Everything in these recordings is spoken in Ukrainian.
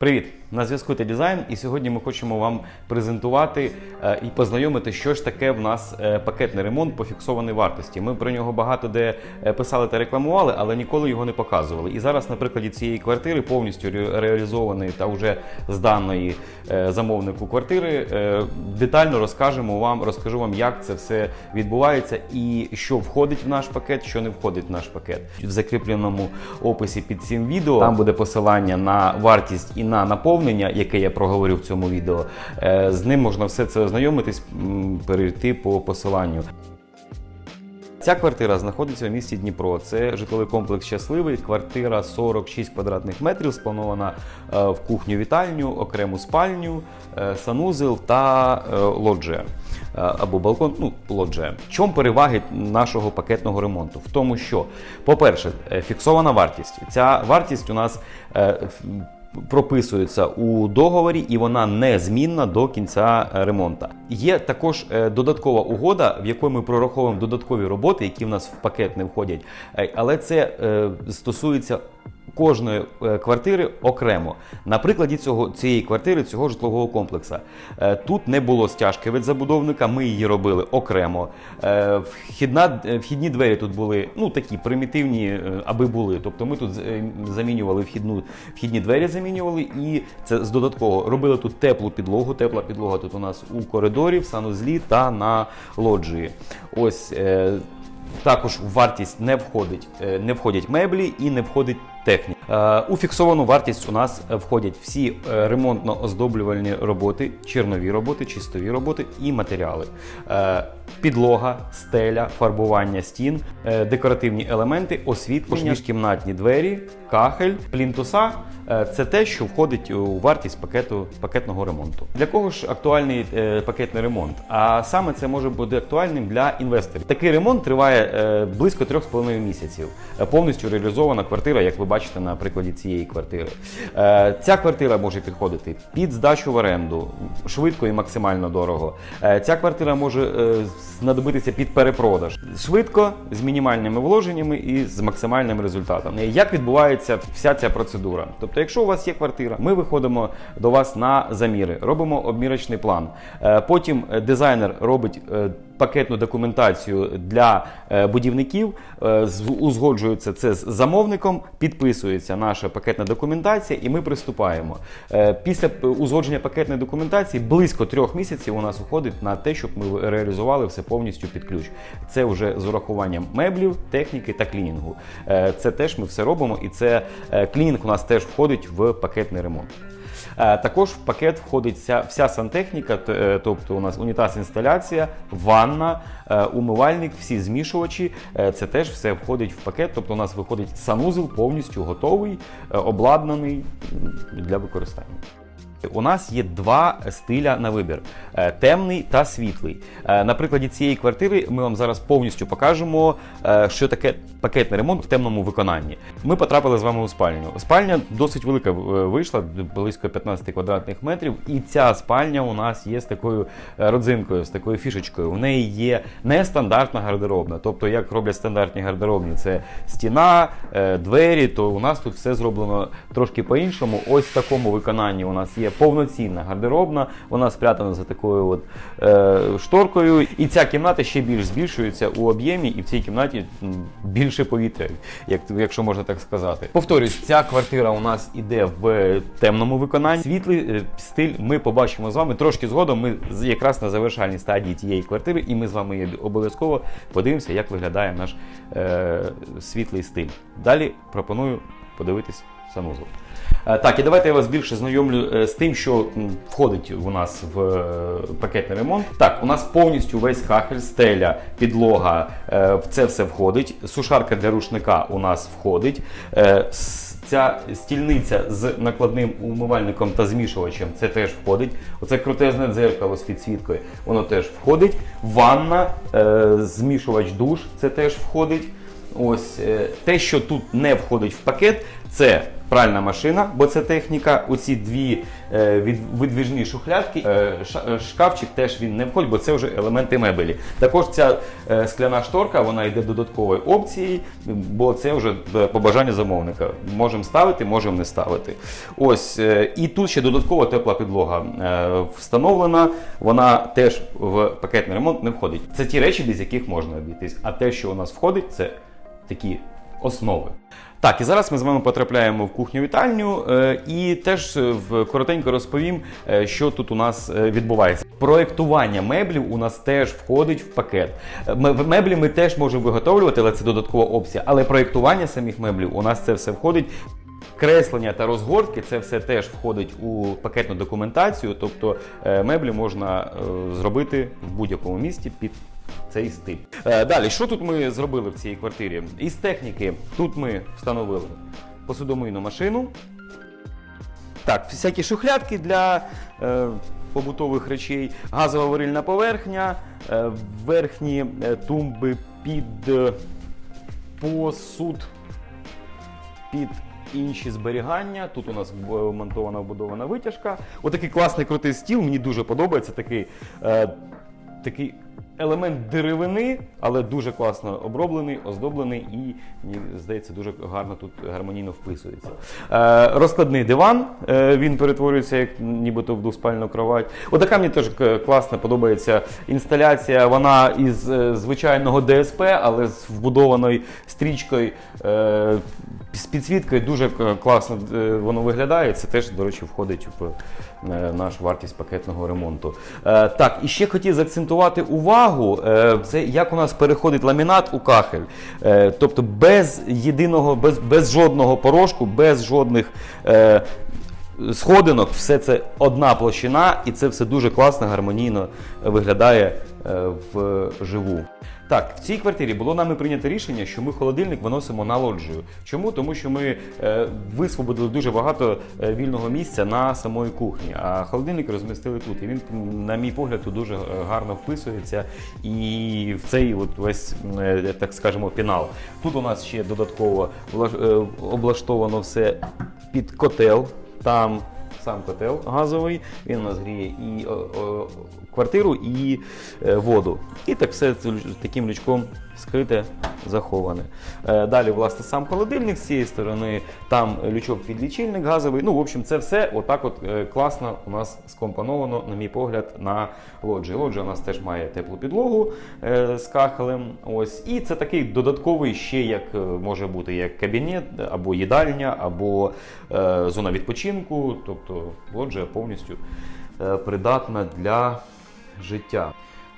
Привіт! На зв'язку та дизайн, і сьогодні ми хочемо вам презентувати е, і познайомити, що ж таке в нас е, пакетний ремонт по фіксованій вартості. Ми про нього багато де е, писали та рекламували, але ніколи його не показували. І зараз, на прикладі цієї квартири, повністю реалізованої та вже зданої замовнику квартири, детально розкажемо вам, розкажу вам, як це все відбувається і що входить в наш пакет, що не входить в наш пакет. В закріпленому описі під цим відео там буде посилання на вартість і на наповнення, яке я проговорю в цьому відео. Е, З ним можна все це ознайомитись, перейти по посиланню. Ця квартира знаходиться у місті Дніпро. Це житловий комплекс щасливий. Квартира 46 квадратних метрів, спланована е, в кухню вітальню, окрему спальню, е, санузел та лоджія. Або балкон, ну, лоджія. В чому переваги нашого пакетного ремонту? В тому, що, по-перше, фіксована вартість. Ця вартість у нас прописується у договорі, і вона незмінна до кінця е, ремонту. Є також е, додаткова угода, в якій ми прораховуємо додаткові роботи, які в нас в пакет не входять. Е, Але це стосується. Кожної е, квартири окремо. На прикладі цього цієї квартири, цього житлового комплексу. Е, Тут не було стяжки від забудовника, ми її робили окремо. Е, Вхідна, вхідні двері тут були ну такі примітивні, аби були. Тобто ми тут замінювали вхідну, вхідні двері, замінювали, і це з додаткового робили тут теплу підлогу. Тепла підлога тут у нас у коридорі, в санузлі та на лоджії. Ось. також в вартість не входить, не входять меблі і не входить техніка. Е, У фіксовану вартість у нас входять всі е, ремонтно-оздоблювальні роботи, чернові роботи, чистові роботи і матеріали. Е, Підлога, стеля, фарбування стін, декоративні елементи, освітлення, кімнатні двері, кахель, плінтуса. Це те, що входить у вартість пакету пакетного ремонту. Для кого ж актуальний пакетний ремонт? А саме це може бути актуальним для інвесторів. Такий ремонт триває близько 3,5 місяців. Повністю реалізована квартира, як ви бачите на прикладі цієї квартири. Е, ця квартира може підходити під здачу в оренду швидко і максимально дорого. Е, ця квартира може е, знадобитися під перепродаж швидко, з мінімальними вложеннями і з максимальним результатом. Е, Як відбувається вся ця процедура? Тобто, якщо у вас є квартира, ми виходимо до вас на заміри, робимо обмірочний план. Е, Потім е, дизайнер робить е, пакетну документацію для е, будівників, е, узгоджується це з замовником, підписується наша пакетна документація, і ми приступаємо. Е, Після узгодження пакетної документації близько трьох місяців у нас уходить на те, щоб ми реалізували все повністю під ключ. Це вже з урахуванням меблів, техніки та клінінгу. Це теж ми все робимо, і це клінінг у нас теж входить в пакетний ремонт. Е, Також в пакет входить вся, сантехніка, е, тобто у нас унітаз інсталяція, ванна, е, умивальник, всі змішувачі. Це теж все входить в пакет. Тобто у нас виходить санузел повністю готовий, обладнаний для використання. У нас є два стиля на вибір: е, темний та світлий. Е, На прикладі цієї квартири ми вам зараз повністю покажемо, е, що таке пакетний ремонт в темному виконанні. Ми потрапили з вами у спальню. Спальня досить велика вийшла, близько 15 квадратних метрів. І ця спальня у нас є з такою родзинкою, з такою фішечкою. У неї є нестандартна гардеробна. Тобто, як роблять стандартні гардеробні, це стіна, двері, то у нас тут все зроблено трошки по-іншому. Ось в такому виконанні у нас є повноцінна гардеробна, вона спрятана за такою от, е, шторкою. І ця кімната ще більш збільшується у об'ємі, і в цій кімнаті більше повітря, як, якщо можна так сказати. Повторюсь, ця квартира у нас іде в темному виконанні. Світлий е, стиль ми побачимо з вами трошки згодом. Ми якраз на завершальній стадії тієї квартири, і ми з вами обов'язково подивимося, як виглядає наш е, світлий стиль. Далі пропоную подивитись санузел. Е, Так, і давайте я вас більше знайомлю е, з тим, що входить у нас в е, пакетний ремонт. Так, у нас повністю весь кахель, стеля, підлога, в це все входить. Сушарка для рушника у нас входить. Ця стільниця з накладним умивальником та змішувачем це теж входить. Оце крутезне дзеркало з підсвіткою, воно теж входить. Ванна, змішувач душ, це теж входить. Ось те, що тут не входить в пакет, Це пральна машина, бо це техніка. Оці дві е, видвіжні шухлядки. Е, е, шкафчик теж він не входить, бо це вже елементи мебелі. Також ця скляна шторка вона йде додатковою опцією, бо це вже по бажанню замовника. Можемо ставити, можемо не ставити. Ось і тут ще додаткова тепла підлога встановлена. Вона теж в пакетний ремонт не входить. Це ті речі, без яких можна обійтись. А те, що у нас входить, це такі основи. Так, і зараз ми з вами потрапляємо в кухню вітальню е, і теж е, в коротенько розповім, е, що тут у нас відбувається. Проектування меблів у нас теж входить в пакет. Меблі ми теж можемо виготовлювати, але це додаткова опція. Але проектування самих меблів у нас це все входить. Креслення та розгортки це все теж входить у пакетну документацію, тобто меблі можна зробити в будь-якому місті під цей стиль. Е, Далі, що тут ми зробили в цій квартирі? Із техніки тут ми встановили посудомийну машину. Так, всякі шухлядки для е, побутових речей, газова варильна поверхня, е, верхні е, тумби під е, посуд, під інші зберігання. Тут у нас монтована вбудована витяжка. Отакий класний крутий стіл. Мені дуже подобається такий. Е, такий елемент деревини, але дуже класно оброблений, оздоблений і, мені здається, дуже гарно тут гармонійно вписується. Е, розкладний диван, е, він перетворюється як нібито в двоспальну кровать. Отака мені теж класно подобається інсталяція. Вона із е, звичайного ДСП, але з вбудованою стрічкою. Е, з підсвіткою дуже класно е, воно виглядає. Це теж, до речі, входить в е, нашу вартість пакетного ремонту. Е, Так, і ще хотів заакцентувати увагу, е, це як у нас переходить ламінат у кахель. Е, Тобто без єдиного, без, без жодного порошку, без жодних. Е, Сходинок, все це одна площина, і це все дуже класно, гармонійно виглядає е, вживу. Так, в цій квартирі було нами прийнято рішення, що ми холодильник виносимо на лоджію. Чому? Тому що ми е, висвободили дуже багато е, вільного місця на самої кухні, а холодильник розмістили тут. І він, на мій погляд, тут дуже е, гарно вписується і в цей от весь, е, так скажемо, фінал. Тут у нас ще додатково е, облаштовано все під котел. Там сам котел газовий, він у нас гріє і о, о, квартиру, і е, воду. І так все таким лючком скрите, заховане. Е, далі, власне, сам холодильник з цієї сторони, там лючок під лічильник газовий. Ну, в общем, це все отак от е, класно у нас скомпоновано, на мій погляд, на лоджії. Лоджія у нас теж має теплу підлогу е, з кахелем. Ось. І це такий додатковий ще як е, може бути як кабінет, або їдальня, або е, зона відпочинку. Тобто лоджія повністю е, придатна для життя.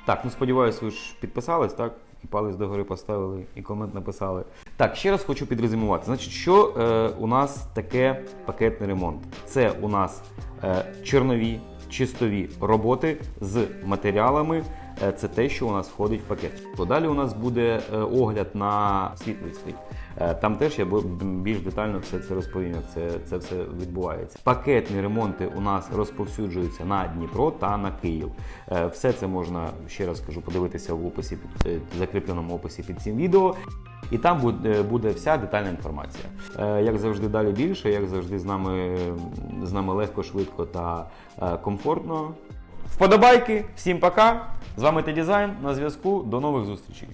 Так, ну сподіваюся, ви ж підписались, так? І палець догори поставили, і комент написали. Так, ще раз хочу підрезюмувати. Значить, що е, у нас таке пакетний ремонт? Це у нас е, чорнові, чистові роботи з матеріалами. Е, Це те, що у нас входить в пакет. Далі у нас буде е, огляд на світлий світ. Е, Там теж я більш детально все це розповім, як це, це все відбувається. Пакетні ремонти у нас розповсюджуються на Дніпро та на Київ. Все це можна ще раз кажу, подивитися в описі під закріпленому описі під цим відео. І там буде, вся детальна інформація. Як завжди, далі більше, як завжди, з нами, з нами легко, швидко та комфортно. Вподобайки, всім пока! З вами Т-Дизайн на зв'язку. До нових зустрічей.